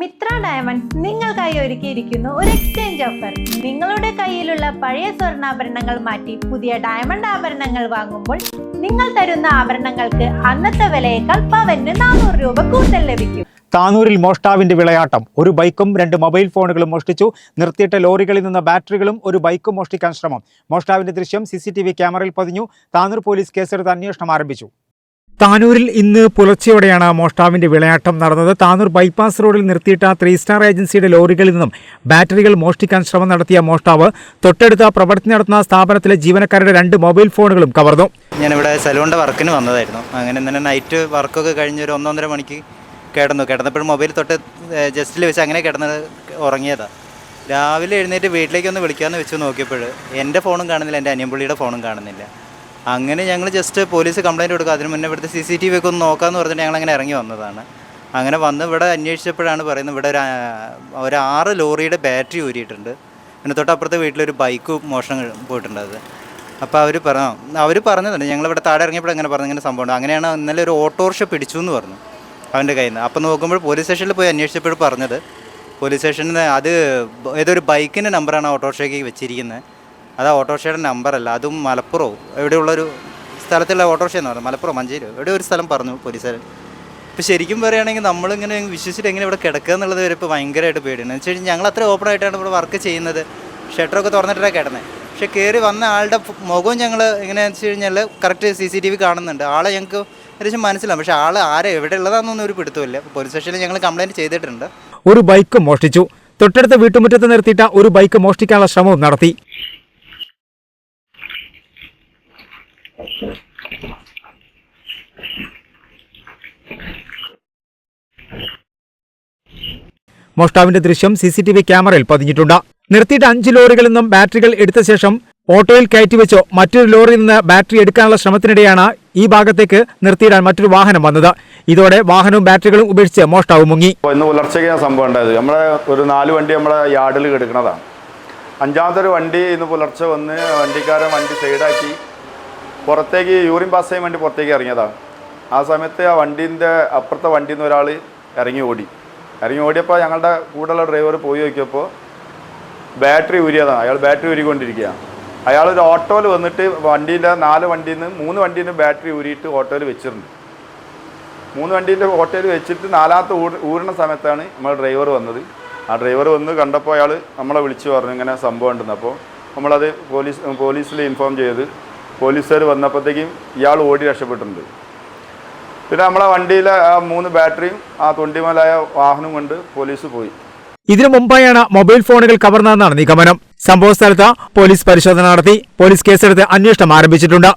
Mitra diamond നിങ്ങൾക്കായി ഒരുക്കിയിരിക്കുന്നു ഒരു എക്സ്ചേഞ്ച് ഓഫർ നിങ്ങളുടെ കയ്യിലുള്ള പഴയ സ്വർണാഭരണങ്ങൾ മാറ്റി പുതിയ ഡയമണ്ട് ആഭരണങ്ങൾ വാങ്ങുമ്പോൾ നിങ്ങൾ തരുന്ന ആഭരണങ്ങൾക്ക് അന്നത്തെ വിലയേക്കാൾ പവന് നാനൂറ് രൂപ കൂടുതൽ ലഭിക്കും. താനൂരിൽ മോഷ്ടാവിന്റെ വിളയാട്ടം. ഒരു ബൈക്കും രണ്ട് മൊബൈൽ ഫോണുകളും മോഷ്ടിച്ചു. നിർത്തിയിട്ട ലോറികളിൽ നിന്ന് ബാറ്ററികളും ഒരു ബൈക്കും മോഷ്ടിക്കാൻ ശ്രമം. മോഷ്ടാവിന്റെ ദൃശ്യം സി ക്യാമറയിൽ പതിഞ്ഞു. താനൂർ പോലീസ് കേസെടുത്ത് അന്വേഷണം ആരംഭിച്ചു. താനൂരിൽ ഇന്ന് പുലർച്ചെയോടെയാണ് മോഷ്ടാവിന്റെ വിളയാട്ടം നടന്നത്. താനൂർ ബൈപ്പാസ് റോഡിൽ നിർത്തിയിട്ട ത്രീ സ്റ്റാർ ഏജൻസിയുടെ ലോറികളിൽ നിന്നും ബാറ്ററികൾ മോഷ്ടിക്കാൻ ശ്രമം നടത്തിയ മോഷ്ടാവ് തൊട്ടടുത്ത പ്രവർത്തി നടത്തുന്ന സ്ഥാപനത്തിലെ ജീവനക്കാരുടെ രണ്ട് മൊബൈൽ ഫോണുകളും കവർന്നു. ഞാനിവിടെ സലൂണിന്റെ വർക്കിന് വന്നതായിരുന്നു. അങ്ങനെ തന്നെ നൈറ്റ് വർക്കൊക്കെ കഴിഞ്ഞ് ഒരു ഒന്നൊന്നര മണിക്ക് കിടന്നു. കിടന്നപ്പോഴും മൊബൈൽ തൊട്ട് ജസ്റ്റിൽ വെച്ച് അങ്ങനെ കിടന്നത് ഉറങ്ങിയതാണ് രാവിലെ എഴുന്നേറ്റ് വീട്ടിലേക്ക് ഒന്ന് വിളിക്കാമെന്ന് വെച്ച് നോക്കിയപ്പോൾ എന്റെ ഫോണും കാണുന്നില്ല എന്റെ അനിയൻപുള്ളിയുടെ ഫോണും കാണുന്നില്ല. അങ്ങനെ ഞങ്ങൾ ജസ്റ്റ് പോലീസ് കംപ്ലയിന്റ് കൊടുക്കുക അതിന് മുന്നേ ഇവിടുത്തെ സി സി ടി വി ഒക്കെ ഒന്ന് നോക്കാമെന്ന് പറഞ്ഞിട്ട് ഞങ്ങൾ അങ്ങനെ ഇറങ്ങി വന്നതാണ്. അങ്ങനെ വന്ന് ഇവിടെ അന്വേഷിച്ചപ്പോഴാണ് പറയുന്നത് ഇവിടെ ഒരു ആറ് ലോറിയുടെ ബാറ്ററി ഊരിയിട്ടുണ്ട്. പിന്നെ തൊട്ടപ്പുറത്തെ വീട്ടിലൊരു ബൈക്ക് മോഷണം പോയിട്ടുണ്ട് അത്. അപ്പോൾ അവർ പറഞ്ഞു അവർ പറഞ്ഞതുണ്ട്. ഞങ്ങൾ ഇവിടെ താഴെ ഇറങ്ങിയപ്പോൾ അങ്ങനെ പറഞ്ഞു ഇങ്ങനെ സംഭവം അങ്ങനെയാണ് ഇന്നലെ ഒരു ഓട്ടോറിക്ഷ പിടിച്ചു എന്ന് പറഞ്ഞു അവന്റെ കയ്യിൽ നിന്ന് അപ്പോൾ നോക്കുമ്പോൾ പോലീസ് സ്റ്റേഷനിൽ പോയി അന്വേഷിച്ചപ്പോൾ പറഞ്ഞത് പോലീസ് സ്റ്റേഷനിൽ അത് ഏതൊരു ബൈക്കിന്റെ നമ്പറാണ് ഓട്ടോറിക്ഷയ്ക്ക് വെച്ചിരിക്കുന്നത് അത് ഓട്ടോറിക്ഷയുടെ നമ്പറല്ല അതും മലപ്പുറവും എവിടെയുള്ളൊരു സ്ഥലത്തുള്ള ഓട്ടോറിക്ഷ എന്ന് പറഞ്ഞു മലപ്പുറം മഞ്ചേരി. എവിടെ ഒരു സ്ഥലം പറഞ്ഞു പോലീസ് ഇപ്പോൾ ശരിക്കും പറയുകയാണെങ്കിൽ നമ്മളിങ്ങനെ വിശ്വസിച്ചിട്ട് എങ്ങനെ ഇവിടെ കിടക്കുക എന്നുള്ളത് വരെ ഇപ്പോൾ ഭയങ്കരമായിട്ട് പേടിയാണ്. എന്ന് വെച്ചാൽ ഞങ്ങൾ അത്ര ഓപ്പൺ ആയിട്ടാണ് ഇവിടെ വർക്ക് ചെയ്യുന്നത്. ഷട്ടറൊക്കെ തുറന്നിട്ടാണ് കിടന്നത് പക്ഷേ കയറി വന്ന ആളുടെ മുഖവും ഞങ്ങൾ എങ്ങനെയാണെന്ന് വെച്ച് കഴിഞ്ഞാൽ correct C C T V കാണുന്നുണ്ട്. ആളെ ഞങ്ങൾക്ക് ഏകദേശം മനസ്സിലാവും. പക്ഷേ ആൾ ആരെ എവിടെ ഉള്ളതാണെന്നൊന്നും ഒരു പിടുത്തമില്ല പോലീസ് സ്റ്റേഷനിൽ ഞങ്ങൾ കംപ്ലയിന്റ് ചെയ്തിട്ടുണ്ട്. ഒരു ബൈക്ക് മോഷ്ടിച്ചു. തൊട്ടടുത്ത വീട്ടുമുറ്റത്ത് നിർത്തിയിട്ട ഒരു ബൈക്ക് മോഷ്ടിക്കാനുള്ള ശ്രമവും നടത്തി. മോഷ്ടാവിന്റെ ദൃശ്യം സി സി ടി വി ക്യാമറയിൽ പതിഞ്ഞിട്ടുണ്ട്. നിർത്തിയിട്ട് അഞ്ച് ലോറികളിൽ നിന്നും ബാറ്ററികൾ എടുത്ത ശേഷം ഓട്ടോയിൽ കയറ്റിവെച്ചോ മറ്റൊരു ലോറിയിൽ നിന്ന് ബാറ്ററി എടുക്കാനുള്ള ശ്രമത്തിനിടെയാണ് ഈ ഭാഗത്തേക്ക് നിർത്തിയിടാൻ മറ്റൊരു വാഹനം വന്നത്. ഇതോടെ വാഹനവും ബാറ്ററികളും ഉപേക്ഷിച്ച് മോഷ്ടാവ് മുങ്ങി. ഇന്ന് പുലർച്ചയ്ക്ക് സംഭവം ഉണ്ടായത്. നമ്മളെ ഒരു നാല് വണ്ടി നമ്മളെ യാർഡിൽ കിടക്കുന്നതാണ് അഞ്ചാമത്തെ ഒരു വണ്ടി ഇന്ന് പുലർച്ചെ വന്ന് വണ്ടിക്കാരൻ വണ്ടി സൈഡാക്കി പുറത്തേക്ക് യൂറിൻ പാസ് ചെയ്യാൻ വേണ്ടി പുറത്തേക്ക് ഇറങ്ങിയതാണ് ആ സമയത്ത് ആ വണ്ടീന്റെ അപ്പുറത്തെ വണ്ടിയിൽ നിന്ന് ഒരാൾ ഇറങ്ങി ഓടി. ഇറങ്ങി ഓടിയപ്പോൾ ഞങ്ങളുടെ കൂടെയുള്ള ഡ്രൈവർ പോയി നോക്കിയപ്പോൾ ബാറ്ററി ഊരിയതാണ് അയാൾ ബാറ്ററി ഊരിക്കൊണ്ടിരിക്കുകയാണ് അയാൾ ഒരു ഓട്ടോയിൽ വന്നിട്ട് വണ്ടീന്റെ നാല് വണ്ടിയിൽ നിന്ന് മൂന്ന് വണ്ടിയിൽ നിന്ന് ബാറ്ററി ഊരിയിട്ട് ഓട്ടോയിൽ വെച്ചിട്ടുണ്ട് മൂന്ന് വണ്ടീന്റെ ഓട്ടോയിൽ വെച്ചിട്ട് നാലാമത്തെ ഊരുന്ന സമയത്താണ് നമ്മൾ ഡ്രൈവർ വന്നത്. ആ ഡ്രൈവർ വന്ന് കണ്ടപ്പോൾ അയാൾ നമ്മളെ വിളിച്ചു പറഞ്ഞു ഇങ്ങനെ സംഭവം ഉണ്ടെന്ന്. അപ്പോൾ നമ്മളത് പോലീസ് പോലീസിൽ ഇൻഫോം ചെയ്ത് പോലീസുകാർ വന്നപ്പോഴത്തേക്കും ഇയാൾ ഓടി രക്ഷപ്പെട്ടിട്ടുണ്ട്. പിന്നെ നമ്മളെ വണ്ടിയിലെ ആ മൂന്ന് ബാറ്ററിയും ആ തൊണ്ടിമലായ വാഹനവും കൊണ്ട് പോലീസ് പോയി. ഇതിനു മുമ്പായാണ് മൊബൈൽ ഫോണുകൾ കവർന്നതെന്നാണ് നിഗമനം. സംഭവ സ്ഥലത്ത് പോലീസ് പരിശോധന നടത്തി പോലീസ് കേസെടുത്ത് അന്വേഷണം ആരംഭിച്ചിട്ടുണ്ട്.